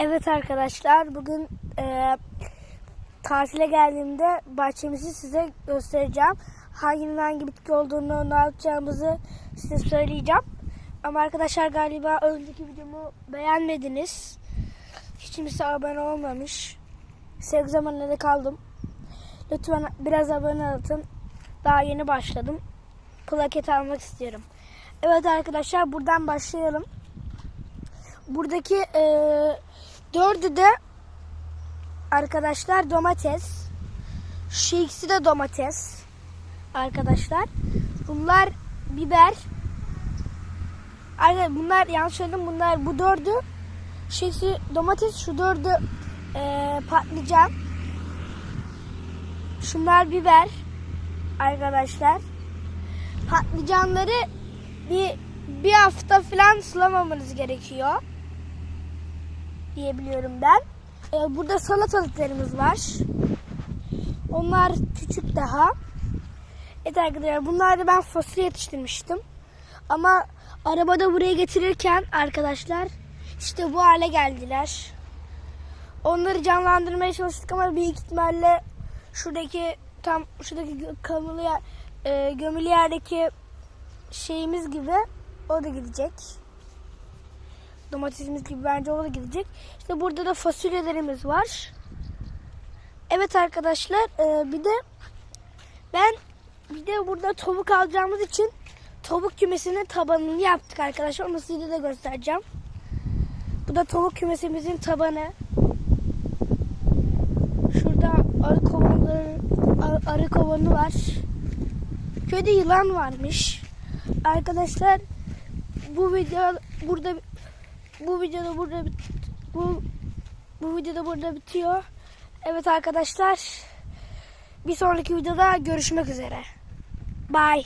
Evet arkadaşlar bugün e, tatile geldiğimde bahçemizi size göstereceğim. Hanginin hangi bitki olduğunu ne yapacağımızı size söyleyeceğim. Ama arkadaşlar galiba önceki videomu beğenmediniz. Hiç kimse abone olmamış. Sevgi zamanında kaldım. Lütfen biraz abone atın. Daha yeni başladım. Plaket almak istiyorum. Evet arkadaşlar buradan başlayalım. Buradaki e, dördü de arkadaşlar domates. Şu ikisi de domates arkadaşlar. Bunlar biber. Arkadaşlar bunlar yanlış söyledim. Bunlar bu dördü. Şu ikisi domates. Şu dördü e, patlıcan. Şunlar biber arkadaşlar. Patlıcanları bir bir hafta falan sulamamanız gerekiyor diyebiliyorum ben. Ee, burada salatalıklarımız var. Onlar küçük daha. Evet arkadaşlar bunları ben fasulye yetiştirmiştim. Ama arabada buraya getirirken arkadaşlar işte bu hale geldiler. Onları canlandırmaya çalıştık ama büyük ihtimalle şuradaki tam şuradaki gö- gömülü, yer- e, gömülü yerdeki şeyimiz gibi o da gidecek. Domatesimiz gibi bence o da gidecek. İşte burada da fasulyelerimiz var. Evet arkadaşlar e, bir de ben bir de burada tavuk alacağımız için tavuk kümesinin tabanını yaptık arkadaşlar. Onu size de göstereceğim. Bu da tavuk kümesimizin tabanı. Şurada arı kovanları, ar- arı kovanı var. Köyde yılan varmış. Arkadaşlar bu video burada bu videoda burada bit- bu bu videoda burada bitiyor. Evet arkadaşlar bir sonraki videoda görüşmek üzere. Bye.